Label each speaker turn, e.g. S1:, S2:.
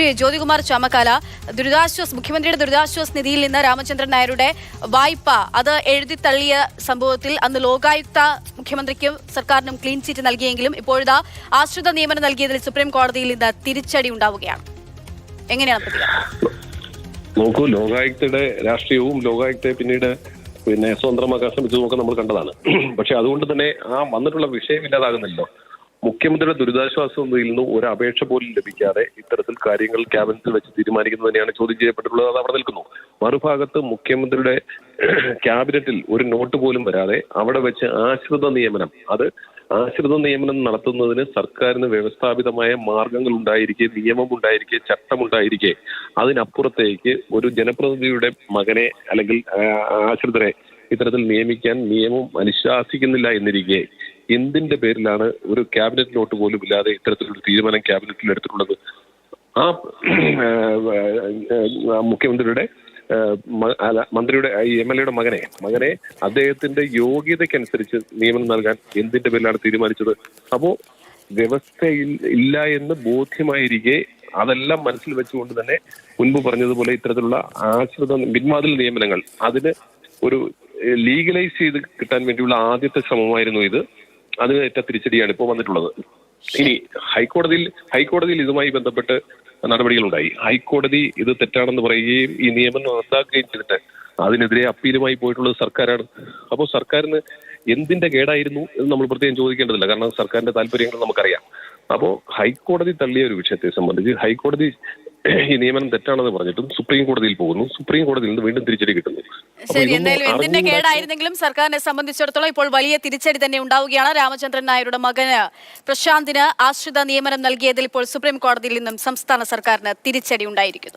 S1: ശ്രീ ജ്യോതികുമാർ ചാമക്കാല. ദുരിതാശ്വാസ മുഖ്യമന്ത്രിയുടെ ദുരിതാശ്വാസ നിധിയിൽ നിന്ന് രാമചന്ദ്രൻ നായരുടെ വായ്പ. അത് എഴുതി തള്ളിയ സംഭവത്തിൽ അന്ന് ലോകായുക്ത മുഖ്യമന്ത്രിക്കും സർക്കാരിനും ക്ലീൻ ചീറ്റ് നൽകിയെങ്കിലും ഇപ്പോഴത്തെ ആശ്രിത നിയമനം നൽകിയതിൽ സുപ്രീം കോടതിയിൽ നിന്ന് തിരിച്ചടി ഉണ്ടാവുകയാണ്. എങ്ങനെയാണ് പ്രതികരണം?
S2: നോക്കൂ ലോകായുക്തയുടെ രാഷ്ട്രീയവും ലോകായുക്തയെ പിന്നീട് പിന്നെ സ്വതന്ത്രമാക്കാൻ ശ്രമിച്ചതുമൊക്കെ നമ്മൾ കണ്ടതാണ്. പക്ഷെ അതുകൊണ്ട് തന്നെ ആ വന്നിട്ടുള്ള വിഷയം ഇല്ലാതാകുന്നില്ലല്ലോ. മുഖ്യമന്ത്രിയുടെ ദുരിതാശ്വാസ നിധിയിൽ നിന്ന് ഒരു അപേക്ഷ പോലും ലഭിക്കാതെ ഇത്തരത്തിൽ കാര്യങ്ങൾ ക്യാബിനറ്റിൽ വെച്ച് തീരുമാനിക്കുന്നത് തന്നെയാണ് ചോദ്യം ചെയ്യപ്പെട്ടിട്ടുള്ളത്. അത് അവിടെ നിൽക്കുന്നു. മറുഭാഗത്ത് മുഖ്യമന്ത്രിയുടെ ക്യാബിനറ്റിൽ ഒരു നോട്ട് പോലും വരാതെ അവിടെ വെച്ച് ആശ്രിത നിയമനം അത് ആശ്രിത നിയമനം നടത്തുന്നതിന് സർക്കാരിന് വ്യവസ്ഥാപിതമായ മാർഗങ്ങൾ ഉണ്ടായിരിക്കെ നിയമം ഉണ്ടായിരിക്കെ ചട്ടമുണ്ടായിരിക്കെ അതിനപ്പുറത്തേക്ക് ഒരു ജനപ്രതിനിധിയുടെ മകനെ അല്ലെങ്കിൽ ആശ്രിതരെ ഇത്തരത്തിൽ നിയമിക്കാൻ നിയമം അനുശാസിക്കുന്നില്ല എന്നിരിക്കെ എന്തിന്റെ പേരിലാണ് ഒരു ക്യാബിനറ്റ് നോട്ട് പോലും ഇല്ലാതെ ഇത്തരത്തിലൊരു തീരുമാനം ക്യാബിനറ്റിൽ എടുത്തിട്ടുള്ളത് ആ മുഖ്യമന്ത്രിയുടെ അല്ല, മന്ത്രിയുടെ എം എൽ എയുടെ മകനെ മകനെ അദ്ദേഹത്തിന്റെ യോഗ്യതയ്ക്കനുസരിച്ച് നിയമനം നൽകാൻ എന്തിന്റെ പേരിലാണ് തീരുമാനിച്ചത്? അപ്പോ വ്യവസ്ഥ ഇല്ല എന്ന് ബോധ്യമായിരിക്കെ അതെല്ലാം മനസ്സിൽ വെച്ചുകൊണ്ട് തന്നെ മുൻപ് പറഞ്ഞതുപോലെ ഇത്തരത്തിലുള്ള ആശ്രിത പിന്മാതിൽ നിയമനങ്ങൾ അതിന് ഒരു ലീഗലൈസ് ചെയ്ത് കിട്ടാൻ വേണ്ടിയുള്ള ആദ്യത്തെ ശ്രമമായിരുന്നു ഇത്. അതിന് ഏറ്റ തിരിച്ചടിയാണ് ഇപ്പോൾ വന്നിട്ടുള്ളത്. ഇനി ഹൈക്കോടതിയിൽ ഹൈക്കോടതിയിൽ ഇതുമായി ബന്ധപ്പെട്ട് നടപടികളുണ്ടായി. ഹൈക്കോടതി ഇത് തെറ്റാണെന്ന് പറയുകയും ഈ നിയമം റദ്ദാക്കുകയും ചെയ്തിട്ട് അതിനെതിരെ അപ്പീലുമായി പോയിട്ടുള്ളത് സർക്കാരാണ്. അപ്പോൾ സർക്കാരിന് എന്തിന്റെ കേടായിരുന്നു എന്ന് നമ്മൾ പ്രത്യേകം ചോദിക്കേണ്ടതില്ല. കാരണം സർക്കാരിന്റെ താല്പര്യങ്ങൾ നമുക്കറിയാം. അപ്പോൾ ഹൈക്കോടതി തള്ളിയ ഒരു വിഷയത്തെ സംബന്ധിച്ച് ഹൈക്കോടതി ഈ നിയമനം തെറ്റാണെന്ന് പറഞ്ഞിട്ടും സുപ്രീം കോടതിയിൽ പോകുന്നു. സുപ്രീം കോടതിയിൽ നിന്ന് വീണ്ടും തിരിച്ചടി കിട്ടുന്നു.
S1: ശരി എന്തായാലും എന്തിന്റെ കേടായിരുന്നെങ്കിലും സർക്കാരിനെ സംബന്ധിച്ചിടത്തോളം ഇപ്പോൾ വലിയ തിരിച്ചടി തന്നെ ഉണ്ടാവുകയാണ്. രാമചന്ദ്രൻ നായരുടെ മകന് പ്രശാന്തിന് ആശ്രിത നിയമനം നൽകിയതിൽ ഇപ്പോൾ സുപ്രീം കോടതിയിൽ നിന്നും സംസ്ഥാന സർക്കാരിന് തിരിച്ചടി ഉണ്ടായിരിക്കുന്നു.